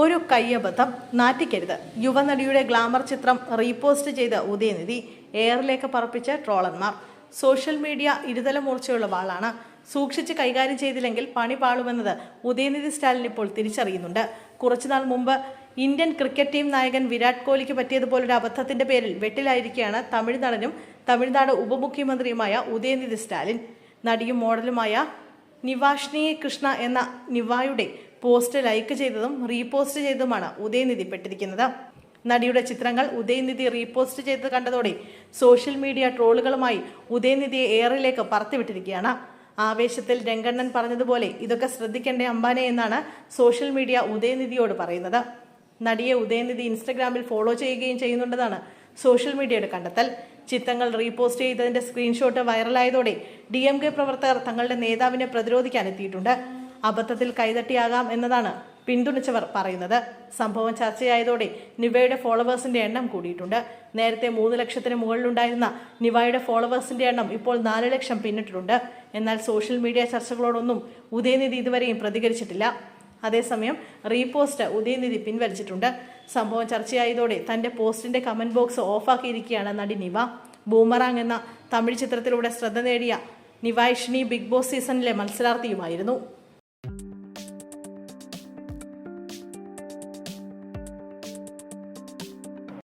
ഒരു കയ്യബദ്ധം നാറ്റിക്കരുത്. യുവനടിയുടെ ഗ്ലാമർ ചിത്രം റീപോസ്റ്റ് ചെയ്ത ഉദയനിധി എയറിലേക്ക് പറപ്പിച്ച ട്രോളന്മാർ. സോഷ്യൽ മീഡിയ ഇരുതല മൂർച്ചയുള്ള വാളാണ്. സൂക്ഷിച്ച് കൈകാര്യം ചെയ്തില്ലെങ്കിൽ പണി പാളുമെന്നത് ഉദയനിധി സ്റ്റാലിൻ ഇപ്പോൾ തിരിച്ചറിയുന്നുണ്ട്. കുറച്ചുനാൾ മുമ്പ് ഇന്ത്യൻ ക്രിക്കറ്റ് ടീം നായകൻ വിരാട് കോഹ്ലിക്ക് പറ്റിയതുപോലൊരു അബദ്ധത്തിന്റെ പേരിൽ വെട്ടിലായിരിക്കുകയാണ് തമിഴ്നാടനും തമിഴ്നാട് ഉപമുഖ്യമന്ത്രിയുമായ ഉദയനിധി സ്റ്റാലിൻ. നടിയും മോഡലുമായ നിവാഷ്നി കൃഷ്ണ എന്ന നിവായുടെ പോസ്റ്റ് ലൈക്ക് ചെയ്തതും റീപോസ്റ്റ് ചെയ്തതുമാണ് ഉദയനിധി പെട്ടിരിക്കുന്നത്. നടിയുടെ ചിത്രങ്ങൾ ഉദയനിധി റീപോസ്റ്റ് ചെയ്തത് കണ്ടതോടെ സോഷ്യൽ മീഡിയ ട്രോളുകളുമായി ഉദയനിധിയെ ഏറിലേക്ക് പറത്തിവിട്ടിരിക്കുകയാണ്. ആവേശത്തിൽ രംഗണ്ണൻ പറഞ്ഞതുപോലെ ഇതൊക്കെ ശ്രദ്ധിക്കേണ്ട അംബാനെ എന്നാണ് സോഷ്യൽ മീഡിയ ഉദയനിധിയോട് പറയുന്നത്. നടിയെ ഉദയനിധി ഇൻസ്റ്റഗ്രാമിൽ ഫോളോ ചെയ്യുകയും ചെയ്യുന്നുണ്ടെന്നാണ് സോഷ്യൽ മീഡിയയുടെ കണ്ടെത്തൽ. ചിത്രങ്ങൾ റീപോസ്റ്റ് ചെയ്തതിന്റെ സ്ക്രീൻഷോട്ട് വൈറലായതോടെ ഡി പ്രവർത്തകർ തങ്ങളുടെ നേതാവിനെ പ്രതിരോധിക്കാൻ എത്തിയിട്ടുണ്ട്. അബദ്ധത്തിൽ കൈതട്ടിയാകാം എന്നതാണ് പിന്തുണച്ചവർ പറയുന്നത്. സംഭവം ചർച്ചയായതോടെ നിവയുടെ ഫോളോവേഴ്സിന്റെ എണ്ണം കൂടിയിട്ടുണ്ട്. നേരത്തെ മൂന്ന് ലക്ഷത്തിന് മുകളിലുണ്ടായിരുന്ന നിവയുടെ ഫോളോവേഴ്സിന്റെ എണ്ണം ഇപ്പോൾ നാല് ലക്ഷം പിന്നിട്ടിട്ടുണ്ട്. എന്നാൽ സോഷ്യൽ മീഡിയ ചർച്ചകളോടൊന്നും ഉദയനിധി ഇതുവരെയും പ്രതികരിച്ചിട്ടില്ല. അതേസമയം റീപോസ്റ്റ് ഉദയനിധി പിൻവലിച്ചിട്ടുണ്ട്. സംഭവം ചർച്ചയായതോടെ തന്റെ പോസ്റ്റിന്റെ കമന്റ് ബോക്സ് ഓഫാക്കിയിരിക്കുകയാണ് നടി നിവ. ബൂമറാങ് എന്ന തമിഴ് ചിത്രത്തിലൂടെ ശ്രദ്ധ നേടിയ നിവായിഷിനി ബിഗ് ബോസ് സീസണിലെ മത്സരാർത്ഥിയുമായിരുന്നു.